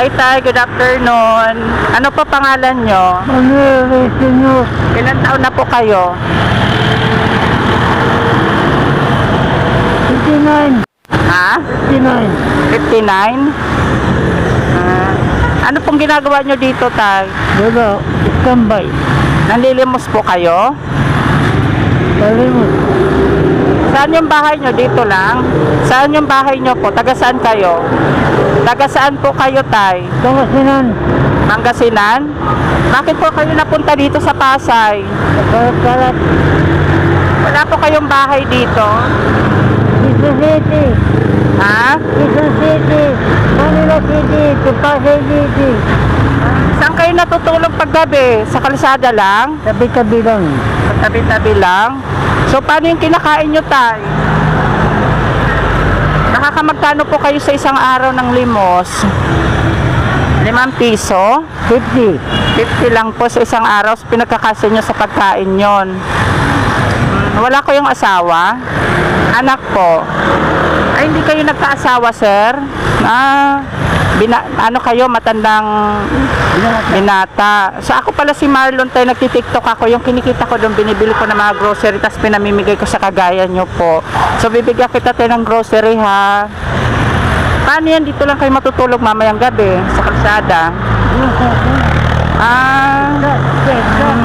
Hi, Tay. Good afternoon. Ano po pangalan nyo? Senyor, Ilan taon na po kayo? 59, Ha? 59. 59? Ah, ano pong ginagawa nyo dito, Tay? Wala, standby. Nanlilimos po kayo? Kalimut. Saan yung bahay nyo? Dito lang? Saan yung bahay nyo po? Taga saan kayo? Taga saan po kayo, Tay? Pangasinan, Pangasinan? Bakit po kayo napunta dito sa Pasay? kalat-kalat. Wala po kayong bahay dito? Quezon City, Ha? Quezon City, Manila City, Pasay City. Saan kayo natutulog paggabi? Sa kalsada lang? Tabi-tabi lang. Sa tabi-tabi lang? So, paano yung kinakain nyo, Tay? Nakakamagkano po kayo sa isang araw ng limos? Limang piso? 50. 50 lang po sa isang araw. So, pinagkakasya nyo sa pagkain yon. Wala ko yung asawa. Anak po. Ay, hindi kayo nagkaasawa, sir? Ah, bina, ano kayo, matandang binata. So, ako pala si Marlon tayo, nagtitiktok ako. Yung kinikita ko doon, binibili ko ng mga grocery, tapos pinamimigay ko sa kagaya nyo po. So, bibigyan kita tayo ng grocery, ha? Paano yan? Dito lang kayo matutulog mamayang gabi sa kalsada. Ah, mm.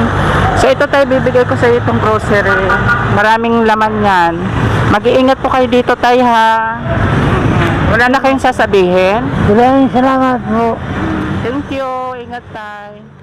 so ito tayo bibigay ko sa iyo itong grocery. Maraming laman yan. Mag-iingat po kayo dito tayo ha. Wala na kayong sasabihin. Maraming salamat po. Thank you. Ingat tayo.